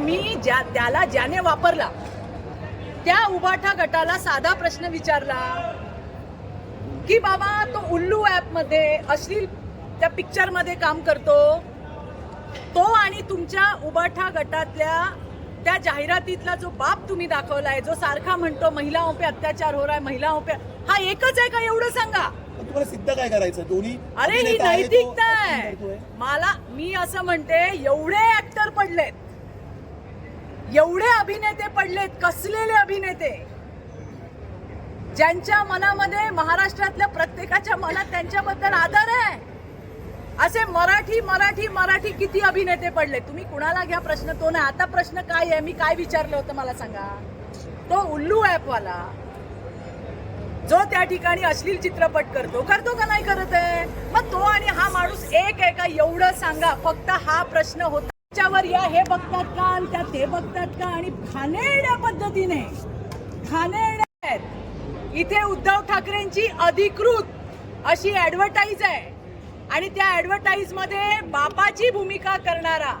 मी ज्या त्याला ज्याने वापरला त्या उभाठा गटाला साधा प्रश्न विचारला की बाबा तो उल्लू ऍपमध्ये अश्लील त्या पिक्चरमध्ये काम करतो तो आणि तुमच्या उबाठा गटातल्या त्या जाहिरातीतला जो बाप तुम्ही दाखवलाय जो सारखा म्हणतो महिलाओं पे अत्याचार हो रहा है महिलाओं पे हा एकच आहे का? एवढं सांगा. तुम्हाला सिद्ध काय करायचं दोन्ही अरे ही नैतिकता आहे. मला मी असं म्हणते एवढे ऍक्टर पडलेत. एवढे अभिनेते पडलेत कसलेले अभिनेते? ज्यांच्या मनामध्ये महाराष्ट्रातल्या प्रत्येकाच्या मनात त्यांच्याबद्दल आदर आहे. असे मराठी मराठी मराठी किती अभिनेते पडले तुम्ही कुणाला घ्या प्रश्न? तो नाही. आता प्रश्न काय आहे? मी काय विचारलं होतं मला सांगा. तो उल्लू ॲपवाला. जो त्या ठिकाणी अश्लील चित्रपट करतो. करतो का नाही करत आहे? मग तो आणि हा माणूस एक आहे का? एवढं सांगा. फक्त हा प्रश्न होता. त्याच्यावर या हे बघतात का आणि त्या ते बघतात का? आणि खाणेरड्या पद्धतीने खाणेरड्या आहेत. इथे उद्धव ठाकरेंची अधिकृत अशी ऍडव्हर्टाईज आहे. आणि त्या ऍडव्हर्टाईजमध्ये बापाची भूमिका करणारा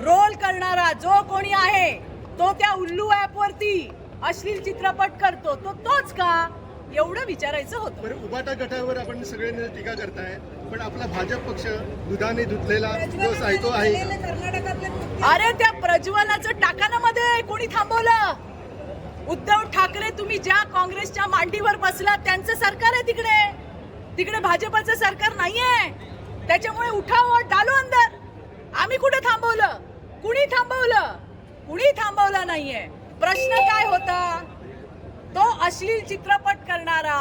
रोल करणारा जो कोणी आहे तो त्या उल्लू ऍप वरती अश्लील चित्रपट करतो. तो तोच का? एवढं विचारायचं होतं. बरं उबाटा गटावर आपण सगळ्यांनी टीका करताय पण आपला भाजप पक्ष दुधाने धुतलेला जो आहे तो आहे? अरे त्या प्रज्वलाचं टाकाणामध्ये कोणी थांबवलं? उद्धव ठाकरे तुम्ही ज्या काँग्रेसच्या मांडीवर बसला त्यांचं सरकार आहे तिकडे. तिकडे भाजपचं सरकार नाहीये. त्याच्यामुळे उठाव डालो अंदर. आम्ही कुठे थांबवलं? कुणी थांबवलं? कुणी थांबवलं नाहीये? प्रश्न काय होता? तो अश्लील चित्रपट करणारा